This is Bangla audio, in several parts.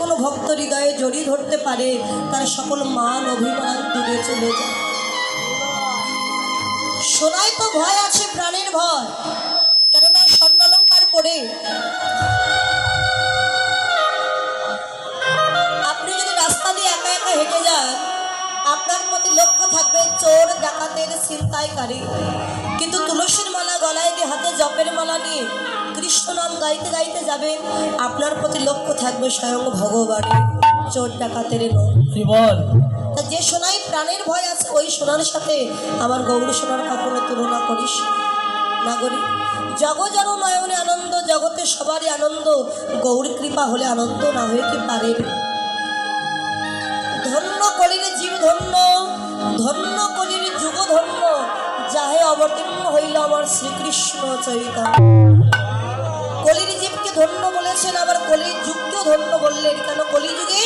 কোনো ভক্ত হৃদয়ে জড়িয়ে ধরতে পারে, তার সকল মান অভিমান দূরে চলে যায়। সোনায় তো ভয় আছে প্রাণের ভয়, কেননা স্বর্ণালঙ্কার পরে আপনি যদি রাস্তা দিয়ে একা একা হেঁটে যান, আপনার প্রতি লক্ষ্য থাকবে চোর, ডাকাতের ছিনতাইকারী। কিন্তু তুলসীর মালা গলায় দিয়ে হাতে জপের মালা নিয়ে কৃষ্ণ নাম গাইতে গাইতে যাবেন আপনার প্রতি লক্ষ্য থাকবে স্বয়ং ভগবানের চোর ডাকাতের বল তা যে সোনাই প্রাণের ভয় আছে ওই সোনার সাথে আমার গৌর সোনার কখনো তুলনা করিস। নাগরিক করি জগজন নয়নে আনন্দ জগতে সবারই আনন্দ গৌর কৃপা হলে আনন্দ না হয়ে কি পারে? ধন্য কলির জীব ধন্য ধন্য কলির যুগ ধন্য যাহে অবতীর্ণ হইল আমার শ্রীকৃষ্ণ জীবকে ধন্য বলেছেন, আবার কলির যুগকেও ধন্য বললেন কেন কলিযুগে?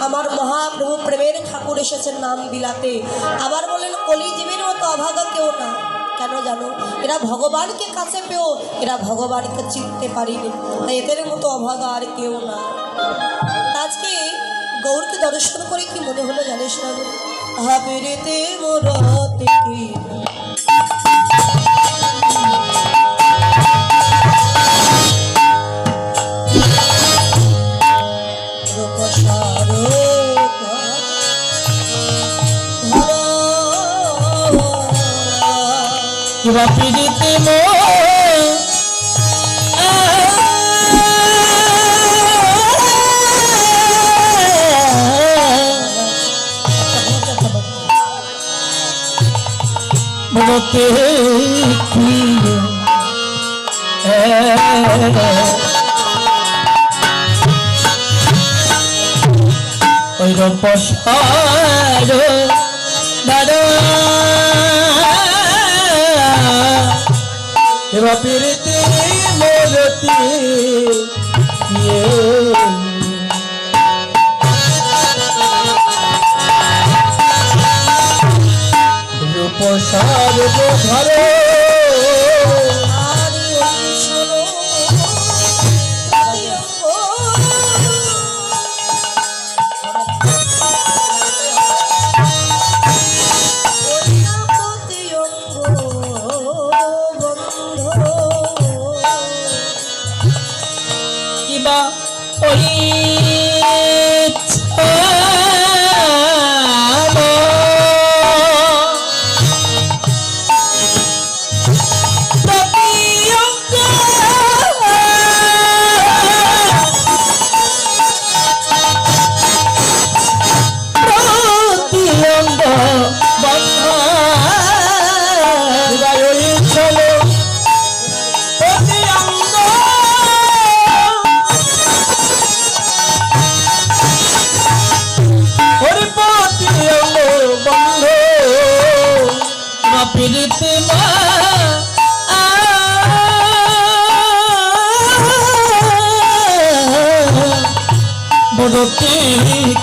আমার মহাপ্রভু প্রেমের ঠাকুর এসেছেন নাম বিলাতে। আবার বলেন, কলিজীবের মতো অভাগা কেউ না। কেন জানো? এরা ভগবানকে কাছে পেও এরা ভগবানকে চিনতে পারিনি। তাই এদের মতো অভাগা আর কেউ না। আজকে গৌরকে দর্শন করে কি মনে হলো জানিস না? হাবেরেতে মোরাতে কিবা পিড়িতে মনতে কি ওই রূপসার দাদা। এবার পিড়িতে মূর্তি ইয়ে রূপসার ধরো Oi!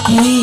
কি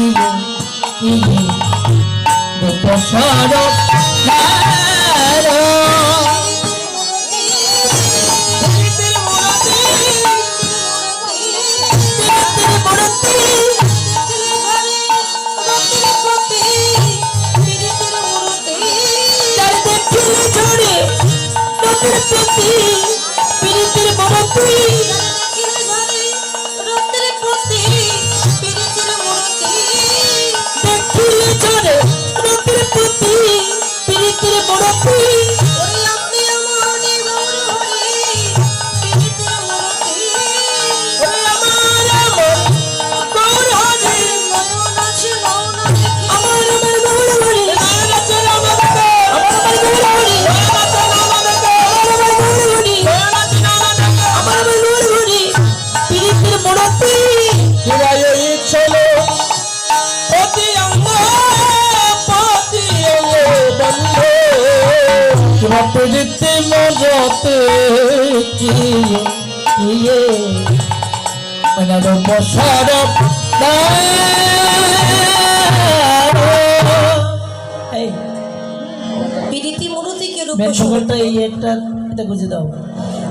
রূপ এই একটা এটা বুঝে দাও।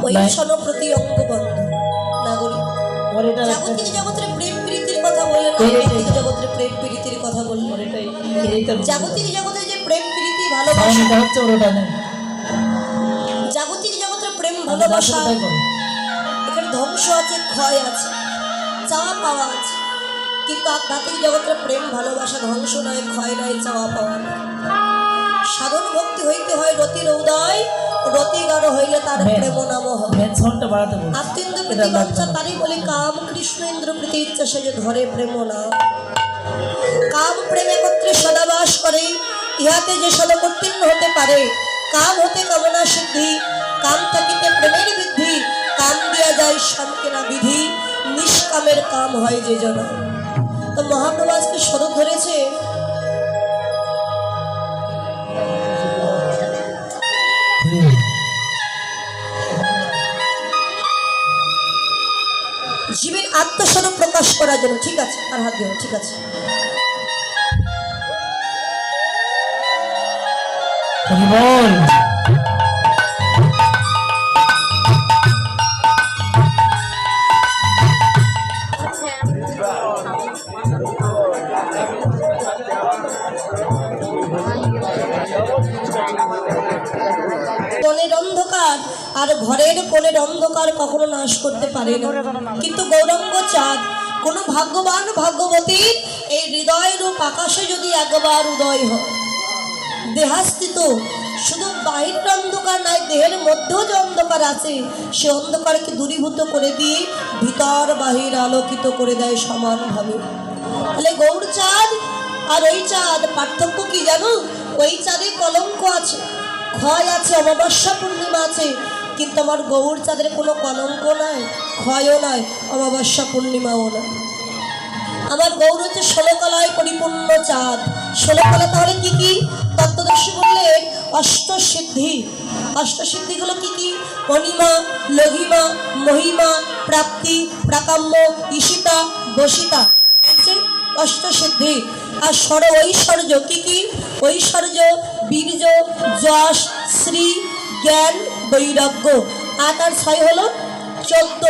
ওই। সন প্রতি অঙ্গবন্ধ নাগরিক। জাগতিক জগতের প্রেম প্রীতির কথা প্রেম প্রীতির কথা এইটা জাগতিক জগতে যে প্রেম প্রীতি ভালোবাসা। হচ্ছে ওটা ভালোবাসা। এখানে ধ্বংস আছে ক্ষয় আছে চাওয়া পাওয়া আছে। কিন্তু আধ্যাত্মিক জগতের প্রেম ভালোবাসা ধ্বংস নয় ক্ষয় নয় চাওয়া পাওয়া নয়। সাধন ভক্তি হইতে হয় রতির উদয় রতি গাঢ় হইলে তার। প্রেম নাম হয়। মেন সাউন্ডটা বাড়াতে বল আত্মেন্দ্র এটা প্রীতি লাগবে তারই বলে কাম কৃষ্ণ ইন্দ্র প্রীতি ইচ্ছা সে যে ধরে প্রেম না। কাম প্রেম একত্রে সদাবাস করে ইহাতে যে সদকর্তীর্ণ হতে পারে কাম হতে কামনা সিদ্ধি প্রেমের বৃদ্ধি কাম যায় বিধি, নিষ্কামের কাম হয় যে জন। তো মহাপ্রভু আজকে ধরেছে। জীবের আত্মস্বরূপ প্রকাশ করার জন্য, ঠিক আছে, আর হাত দিও, ঠিক আছে। বল ঘরের কোণের অন্ধকার কখনো নাশ করতে পারে না। কিন্তু গৌরঙ্গ চাঁদ, কোনো ভাগ্যবান ভাগ্যবতী এই হৃদয়ের রূপ আকাশে যদি একবার উদয় হয় দেহাস্থিত শুধু বাহিরের অন্ধকার নয়, দেহের মধ্যেও যে অন্ধকার আছে, সে অন্ধকারকে দূরীভূত করে দিয়ে ভিতর বাহির আলোকিত করে দেয় সমানভাবে। তাহলে গৌর চাঁদ আর ওই চাঁদ, পার্থক্য কি জানো? ওই চাঁদে কলঙ্ক আছে, ক্ষয় আছে, অমাবস্যা পূর্ণিমা আছে কিন্তু আমার গৌর চাঁদের কোনো কলঙ্ক নাই, ক্ষয়ও নাই, অমাবস্যা পূর্ণিমাও নাই। আমার গৌর হচ্ছে ষোলকলায় পরিপূর্ণ চাঁদ। ষোলকলা তাহলে কি কি? তত্ত্বদর্শী বললেন, অষ্টসিদ্ধি। অষ্টসিদ্ধিগুলো কি কি? অনিমা লঘিমা মহিমা, প্রাপ্তি প্রাকাম্য ঈশিতা, বসিতা। অষ্টসিদ্ধি। আর স্বর ঐশ্বর্য কি কি? ঐশ্বর্য, বীর্য, যশ, শ্রী জ্ঞান বৈরাগ্য। আট আর ছয় হলো চোদ্দ।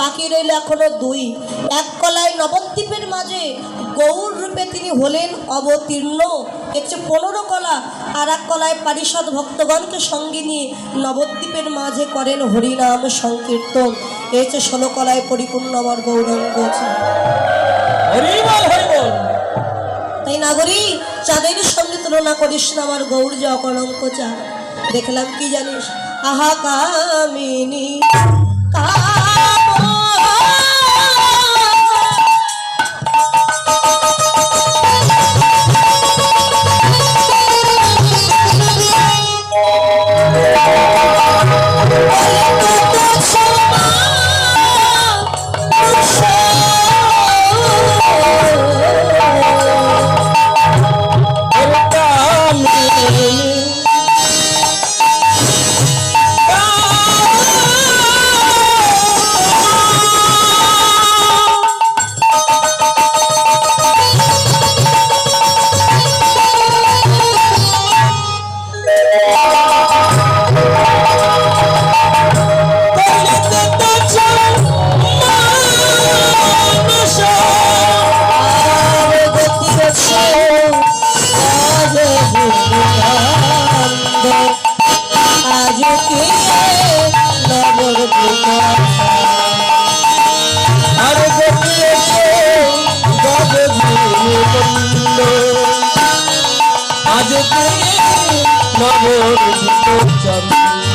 বাকি রইল এখনও দুই। এক কলায় নবদ্বীপের মাঝে গৌর রূপে তিনি হলেন অবতীর্ণ। হচ্ছে পনেরো কলা আর এক কলায় পারিষদ ভক্তগণকে সঙ্গে নিয়ে নবদ্বীপের মাঝে করেন হরিনাম সংকীর্তন। এই হচ্ছে ষোলো কলায় পরিপূর্ণ আমার গৌরঙ্গ তাই নাগরী চাঁদের সঙ্গে তুলনা করিস না আমার গৌর যে অকলঙ্ক চাঁদ। দেখলাম কি জানিস? আহা কামিনী। আর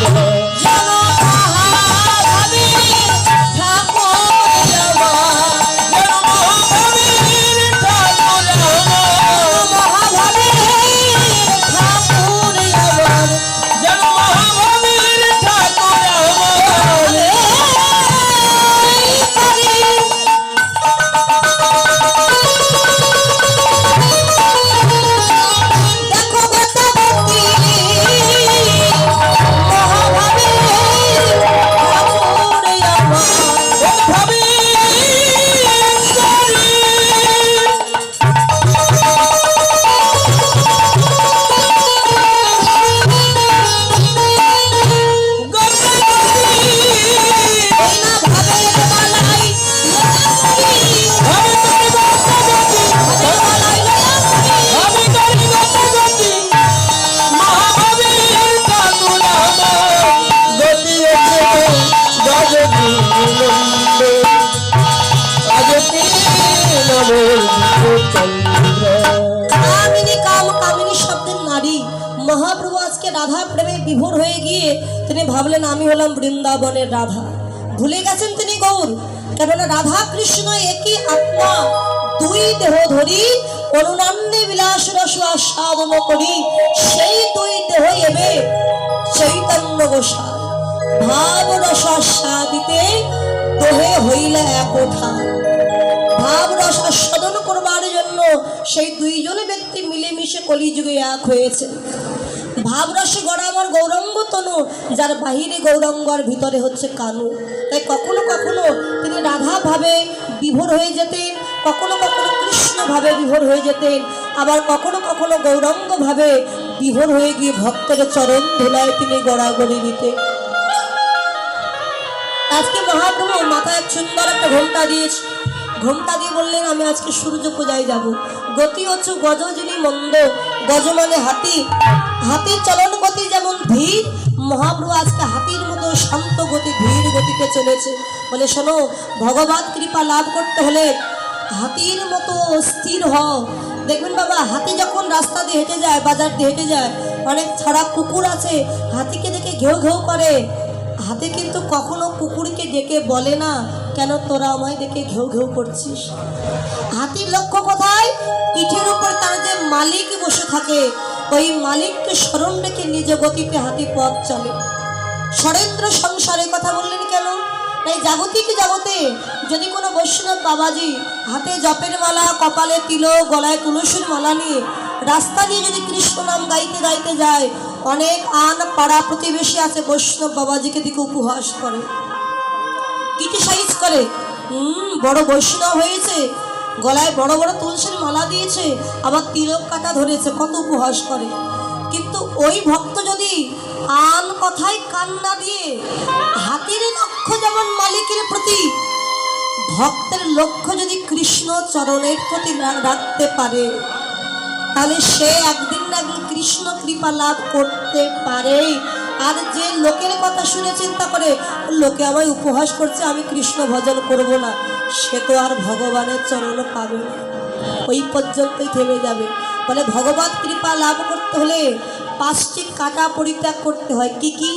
Oh. কামিনী কাম, কামিনী শব্দের নারী। মহাপ্রভু আজকে রাধা প্রেমে বিভোর হয়ে গিয়ে তিনি ভাবলেন, আমি হলাম বৃন্দাবনের রাধা। ভুলে গেছেন তিনি গৌর। কেননা রাধা কৃষ্ণ একই আত্মা, দুই দেহ ধরি অনুনন্দে বিলাস রস আস্বাদন করি। সেই দুই দেহ এবে চৈতন্য গোসাই। ভাব রস আস্বাদিতে দোহে হইলে এক ওঠা ভাব সেই দুইজন ব্যক্তি মিলেমিশে কলিযুগে এক হয়েছে। ভাব রসে গড়া আমার গৌরঙ্গ তনু, যার বাহিরে গৌরঙ্গ আর ভিতরে হচ্ছে কানু। তাই কখনো কখনো তিনি রাধা ভাবে বিভোর হয়ে যেতেন, কখনো কখনো কৃষ্ণ ভাবে বিভোর হয়ে যেতেন, আবার কখনো কখনো গৌরঙ্গ ভাবে বিভোর হয়ে গিয়ে ভক্তের চরণ ধুলায় তিনি গড়াগড়ি দিতেন। আজকে মহাপ্রভু মাথায় সুন্দর একটা ঘোমটা দিয়েছে। ঘোমটা দিয়ে বললেন, আমি আজকে সূর্য পূজায় যাব। গতি হচ্ছে গজ যিনি মন্দ। গজ মানে হাতি। হাতির চলন গতি যেমন ধীর, মহাপ্রভু আজকে হাতির মতো শান্ত গতি, ধীর গতিতে চলেছে। বলে, শোনো, ভগবান কৃপা লাভ করতে হলে হাতির মতো স্থির হও। দেখবেন বাবা, হাতি যখন রাস্তা দিয়ে হেঁটে যায়, বাজার দিয়ে হেঁটে যায়, অনেক ছাড়া কুকুর আছে, হাতিকে দেখে ঘেউ ঘেউ করে। হাতে কিন্তু কখনো কুকুরকে ডেকে বলে না, কেন তোরা আমায় দেখে ঘেউ ঘেউ করছিস? হাতির লক্ষ্য কোথায়? পিঠের উপর তার যে মালিক বসে থাকে, ওই মালিককে স্মরণ রেখে নিজ গতিতে হাতি পথ চলে। সরেন্দ্র সংসারে কথা বললেন কেন? তাই জাগতিক জগতে যদি কোনো বৈষ্ণব বাবাজি হাতে জপের মালা, কপালে তিলক, গলায় তুলসীর মালা নিয়ে রাস্তা দিয়ে যদি কৃষ্ণ নাম গাইতে গাইতে যায় অনেক আন পাড়া প্রতিবেশী আছে, বৈষ্ণব বাবাজিকে দিকে উপহাস করে। ক্রিটিসাইজ করে। হুম, বড় বৈষ্ণব হয়েছে। গলায় বড় বড় তুলসীর মালা দিয়েছে, আবার তিলক কাটা ধরেছে, কত উপহাস করে। কিন্তু ওই ভক্ত যদি আন কথায় কান্না দিয়ে, হাতির লক্ষ্য যেমন মালিকের প্রতি, ভক্তের লক্ষ্য যদি কৃষ্ণ চরণের প্রতি রাখতে পারে, তাহলে সে একদিন না কৃষ্ণ কৃপা লাভ করতে পারে। আর যে লোকের কথা শুনে চিন্তা করে, লোকে আমায় উপহাস করছে, আমি কৃষ্ণ ভজন করব না। সে তো আর ভগবানের চরণ পাবে ওই পর্যন্তই থেমে যাবে। বলে, ভগবত কৃপা লাভ করতে হলে পাঁচটি কাটা পরিত্যাগ করতে হয়। কি কি?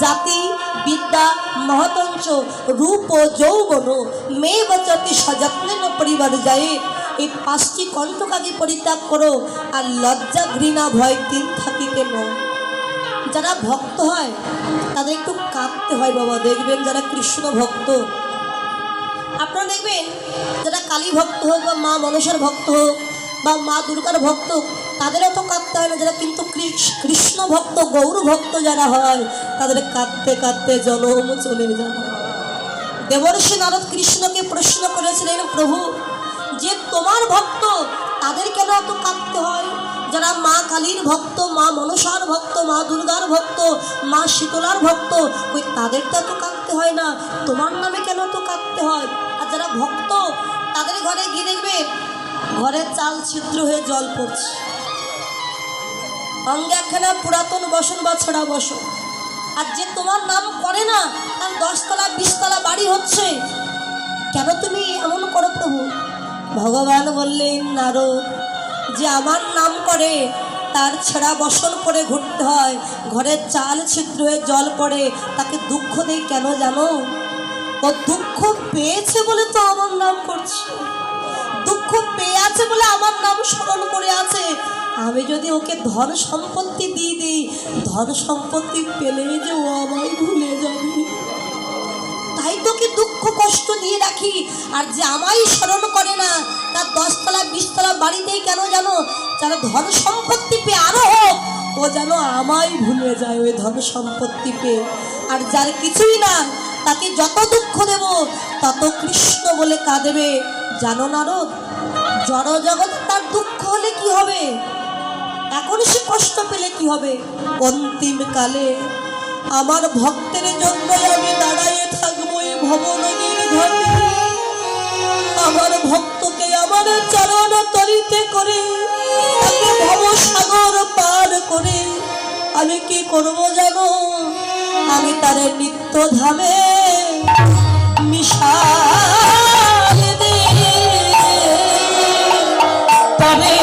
জাতি, বিদ্যা, মহতঞ্চ, রূপ যৌবন, মেয়ে বচতি সযত্নে পরিবার যায় এই পাঁচটি কণ্ঠকাকে পরিত্যাগ করো আর লজ্জা ঘৃণা ভয় তিন থাকিতে নয় যারা ভক্ত হয়, তাদের একটু কাঁদতে হয় বাবা। দেখবেন যারা কৃষ্ণ ভক্ত। আপনারা দেখবেন যারা কালী ভক্ত হোক বা মা মনসার ভক্ত হোক বা মা দুর্গার ভক্ত তাদেরও তো কাঁদতে হয় না। যারা কিন্তু কৃষ- কৃষ্ণ ভক্ত, গৌর ভক্ত যারা হয়, তাদের কাঁদতে কাঁদতে জনম চলে যায়। দেবর্ষি নারদ কৃষ্ণকে প্রশ্ন করেছিলেন, প্রভু যে তোমার ভক্ত তাদের কেন এত কাঁদতে হয়। যারা মা কালীর ভক্ত, মা মনসার ভক্ত, মা দুর্গার ভক্ত, মা শীতলার ভক্ত, ওই তাদের তো এত কাঁদতে হয় না। তোমার নামে কেন এত কাঁদতে হয়? আর যারা ভক্ত, তাদের ঘরে গিয়ে দেখবে ঘরের চাল ছিদ্র হয়ে জল পড়ছে। অঙ্গে একখানা পুরাতন বসন বা ছড়া বসন। আর যে তোমার নাম করে না, তার দশতলা, বিশতলা বাড়ি হচ্ছে। কেন তুমি এমন করো প্রভু? ভগবান বললেন, নারদ, যে আমার নাম করে, তার ছেঁড়া বসন করে ঘুরতে হয়, ঘরের চাল ছিদ্র হয়ে জল পড়ে, তাকে দুঃখ দেয় কেন জানো? ও দুঃখ পেয়েছে বলে তো আমার নাম করছে। দুঃখ পেয়ে আছে বলে আমার নাম স্মরণ করে আছে। আমি যদি ওকে ধন সম্পত্তি দিয়ে দিই, ধন সম্পত্তি পেলে যে ও আমায় ভুলে যাবে। তাই তোকে দুঃখ কষ্ট দিয়ে রাখি। আর যে আমায় স্মরণ করে না, তার দশতলা, বিশতলা বাড়িতেই কেন জানো? যারা ধন সম্পত্তি পেয়ে আরও হোক, ও যেন আমায় ভুলে যায় ওই ধন সম্পত্তি পেয়ে। আর যার কিছুই না, তাকে যত দুঃখ দেব, তত কৃষ্ণ বলে কাঁদেবে। জানো নারদ জড় জগৎ তার দুঃখ হলে কি হবে? এখন সে কষ্ট পেলে কি হবে? অন্তিম কালে আমার ভক্তের জন্য আমি দাঁড়াইয়ে থাকব এই ঘাটে আমার ভক্তকে আমার চরণ তরিতে করে, তাকে ভবসাগর পার করে। আমি কি করব জানো? আমি তার নিত্য ধামে মিশাল দে তবে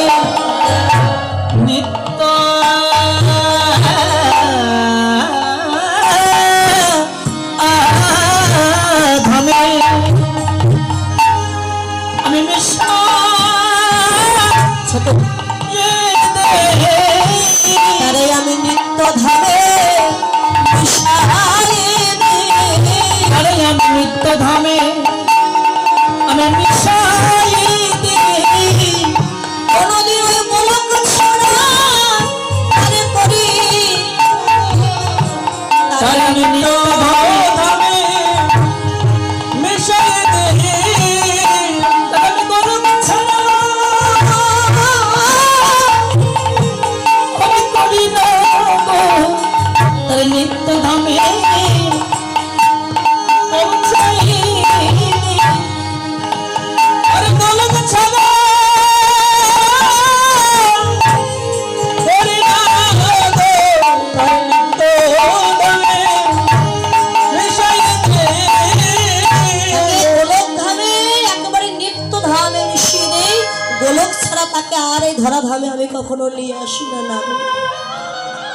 মিশিয়ে দেই গোলক ছাড়া তাকে আর এই ধরা ধামে আমি কখনো নিয়ে আসি না।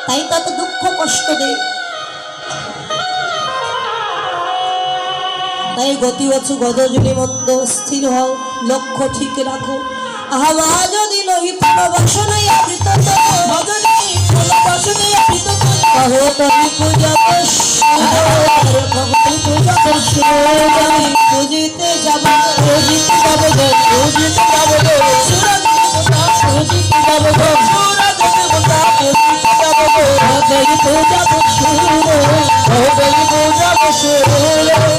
তাই তত দুঃখ কষ্ট দেয়। তাই গতি অছু গদজনী মন্দ স্থির হও, লক্ষ্য ঠিক রাখো। আহা যদি নহি, তব আবৃত ভজনী বাসনাই আবৃত কহো তুমি পূজা পূজা পূজিতে যাব পূজিতে যাব পূজিতে যাব সুরজিতে যাব সুর Odayı burada boşuna Odayı burada boşuna